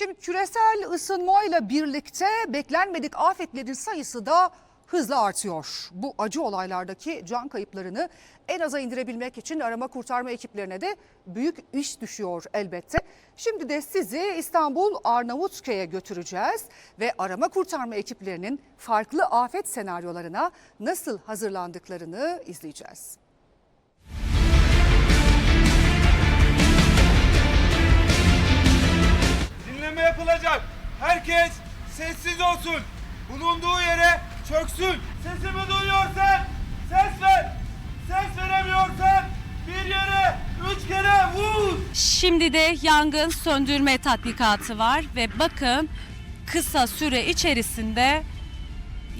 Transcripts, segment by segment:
Şimdi küresel ısınmayla birlikte beklenmedik afetlerin sayısı da hızla artıyor. Bu acı olaylardaki can kayıplarını en aza indirebilmek için arama kurtarma ekiplerine de büyük iş düşüyor elbette. Şimdi de sizi İstanbul Arnavutköy'e götüreceğiz ve arama kurtarma ekiplerinin farklı afet senaryolarına nasıl hazırlandıklarını izleyeceğiz. Yapılacak. Herkes sessiz olsun. Bulunduğu yere çöksün. Sesimi duyuyorsan ses ver. Ses veremiyorsan bir yere üç kere vur. Şimdi de yangın söndürme tatbikatı var ve bakın kısa süre içerisinde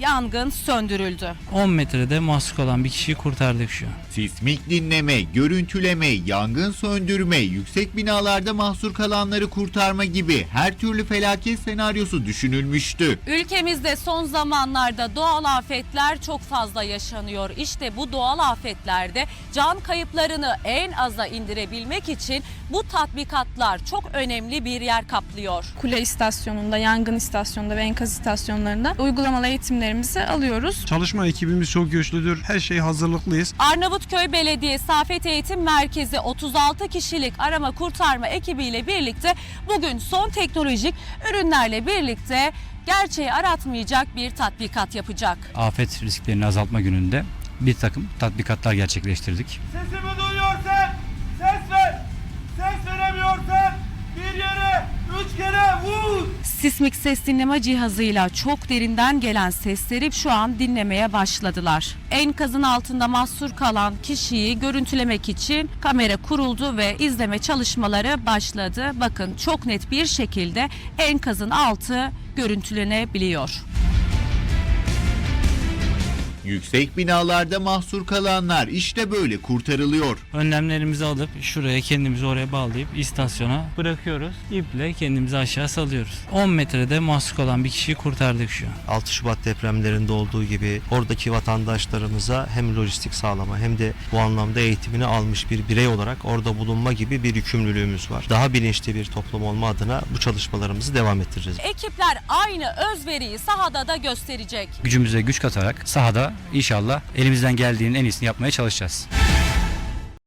yangın söndürüldü. 10 metrede mahsur olan bir kişiyi kurtardık şu an. Sismik dinleme, görüntüleme, yangın söndürme, yüksek binalarda mahsur kalanları kurtarma gibi her türlü felaket senaryosu düşünülmüştü. Ülkemizde son zamanlarda doğal afetler çok fazla yaşanıyor. İşte bu doğal afetlerde can kayıplarını en aza indirebilmek için bu tatbikatlar çok önemli bir yer kaplıyor. Kule istasyonunda, yangın istasyonunda ve enkaz istasyonlarında uygulamalı eğitimlerimizi alıyoruz. Çalışma ekibimiz çok güçlüdür. Her şey hazırlıklıyız. Arnavutköy Belediyesi Afet Eğitim Merkezi 36 kişilik arama kurtarma ekibiyle birlikte bugün son teknolojik ürünlerle birlikte gerçeği aratmayacak bir tatbikat yapacak. Afet risklerini azaltma gününde bir takım tatbikatlar gerçekleştirdik. Sesimi duyuyorsan ses ver. Ses veremiyorsan bir yere üç kere vur. Sismik ses dinleme cihazıyla çok derinden gelen sesleri şu an dinlemeye başladılar. Enkazın altında mahsur kalan kişiyi görüntülemek için kamera kuruldu ve izleme çalışmaları başladı. Bakın çok net bir şekilde enkazın altı görüntülenebiliyor. Yüksek binalarda mahsur kalanlar işte böyle kurtarılıyor. Önlemlerimizi alıp şuraya kendimizi oraya bağlayıp istasyona bırakıyoruz. İple kendimizi aşağı salıyoruz. 10 metrede mahsur olan bir kişiyi kurtardık şu an. 6 Şubat depremlerinde olduğu gibi oradaki vatandaşlarımıza hem lojistik sağlama hem de bu anlamda eğitimini almış bir birey olarak orada bulunma gibi bir yükümlülüğümüz var. Daha bilinçli bir toplum olma adına bu çalışmalarımızı devam ettireceğiz. Ekipler aynı özveriyi sahada da gösterecek. Gücümüze güç katarak sahada inşallah elimizden geldiğinin en iyisini yapmaya çalışacağız.